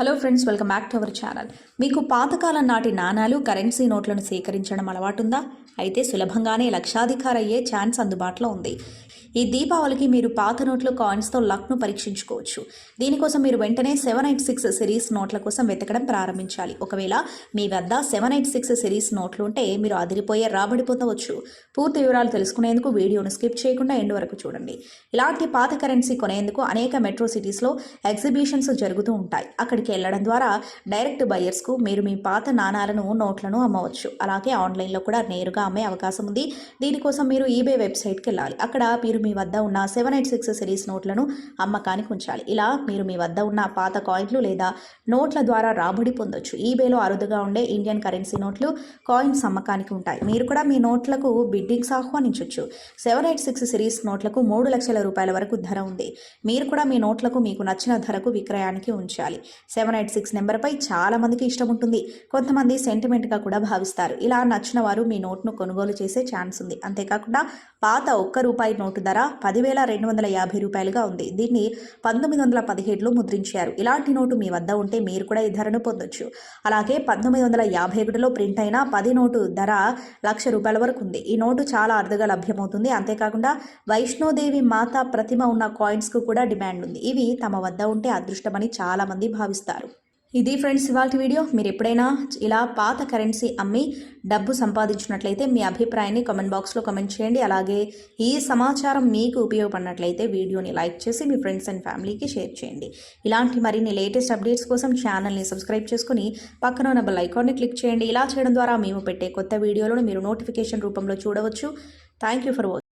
Hello friends welcome back to our channel మీకు పాతకాలం నాటి నాణాలు కరెన్సీ నోట్లను సేకరించడం అలవాటుందా? అయితే సులభంగానే లక్షాధికారి అయ్యే ఛాన్స్ అందుబాటులో ఉంది. ఈ దీపావళికి మీరు పాత నోట్లు కాయిన్స్తో లక్ను పరీక్షించుకోవచ్చు. దీనికోసం మీరు వెంటనే సెవెన్ ఎయిట్ సిక్స్ సిరీస్ నోట్ల కోసం వెతకడం ప్రారంభించాలి. ఒకవేళ మీ వద్ద సెవెన్ ఎయిట్ సిక్స్ సిరీస్ నోట్లు ఉంటే మీరు అదిరిపోయే రాబడి పూర్తి వివరాలు తెలుసుకునేందుకు వీడియోను స్కిప్ చేయకుండా ఎండ్ వరకు చూడండి. ఇలాంటి పాత కరెన్సీ కొనేందుకు అనేక మెట్రో సిటీస్లో ఎగ్జిబిషన్స్ జరుగుతూ ఉంటాయి. అక్కడికి వెళ్ళడం ద్వారా డైరెక్ట్ బయర్స్కు మీరు మీ పాత నాణాలను నోట్లను అమ్మవచ్చు. అలాగే ఆన్లైన్లో కూడా నేరుగా అమ్మే అవకాశం ఉంది. దీనికోసం మీరు ఈబే వెబ్సైట్కి వెళ్ళాలి. అక్కడ మీరు మీ వద్ద ఉన్న సెవెన్ ఎయిట్ సిక్స్ సిరీస్ నోట్లను అమ్మకానికి ఉంచాలి. ఇలా మీరు మీ వద్ద ఉన్న పాత కాయిన్లు లేదా నోట్ల ద్వారా రాబడి పొందొచ్చు. ఈబేలో అరుదుగా ఉండే ఇండియన్ కరెన్సీ నోట్లు కాయిన్స్ అమ్మకానికి ఉంటాయి. మీరు కూడా మీ నోట్లకు బిడ్డింగ్స్ ఆహ్వానించవచ్చు సెవెన్ ఎయిట్ సిక్స్ సిరీస్ నోట్లకు మూడు లక్షల రూపాయల వరకు ధర ఉంది. మీరు కూడా మీ నోట్లకు మీకు నచ్చిన ధరకు విక్రయానికి ఉంచాలి. సెవెన్ ఎయిట్ సిక్స్ నెంబర్పై చాలా మందికి ఇష్టం ఉంటుంది. కొంతమంది సెంటిమెంట్గా కూడా భావిస్తారు. ఇలా నచ్చిన వారు మీ నోట్ను కొనుగోలు చేసే ఛాన్స్ ఉంది. అంతేకాకుండా పాత ఒక్క రూపాయి నోటు ధర పదివేల రెండు వందల యాభై రూపాయలుగా ఉంది. దీన్ని పంతొమ్మిది వందల పదిహేడులో ముద్రించారు. ఇలాంటి నోటు మీ వద్ద ఉంటే మీరు కూడా ఈ ధరను పొందొచ్చు. అలాగే పంతొమ్మిది వందల యాభై ఒకటిలో ప్రింట్ అయిన పది నోటు ధర లక్ష రూపాయల వరకు ఉంది. ఈ నోటు చాలా అరుదుగా లభ్యమవుతుంది. అంతేకాకుండా వైష్ణోదేవి మాత ప్రతిమ ఉన్న కాయిన్స్కు కూడా డిమాండ్ ఉంది. ఇవి తమ వద్ద ఉంటే అదృష్టమని చాలామంది భావిస్తారు. ఇది ఫ్రెండ్స్ ఇవాళ వీడియో. మీరు ఎప్పుడైనా ఇలా పాత కరెన్సీ అమ్మి డబ్బు సంపాదించినట్లయితే మీ అభిప్రాయాన్ని కామెంట్ బాక్స్లో కామెంట్ చేయండి. అలాగే ఈ సమాచారం మీకు ఉపయోగపడినట్లయితే వీడియోని లైక్ చేసి మీ ఫ్రెండ్స్ అండ్ ఫ్యామిలీకి షేర్ చేయండి. ఇలాంటి మరిన్ని లేటెస్ట్ అప్డేట్స్ కోసం ఛానల్ని సబ్స్క్రైబ్ చేసుకుని పక్కన ఉన్న బెల్ ఐకాన్ని క్లిక్ చేయండి. ఇలా చేయడం ద్వారా మేము పెట్టే కొత్త వీడియోలను మీరు నోటిఫికేషన్ రూపంలో చూడవచ్చు. Thank you for watching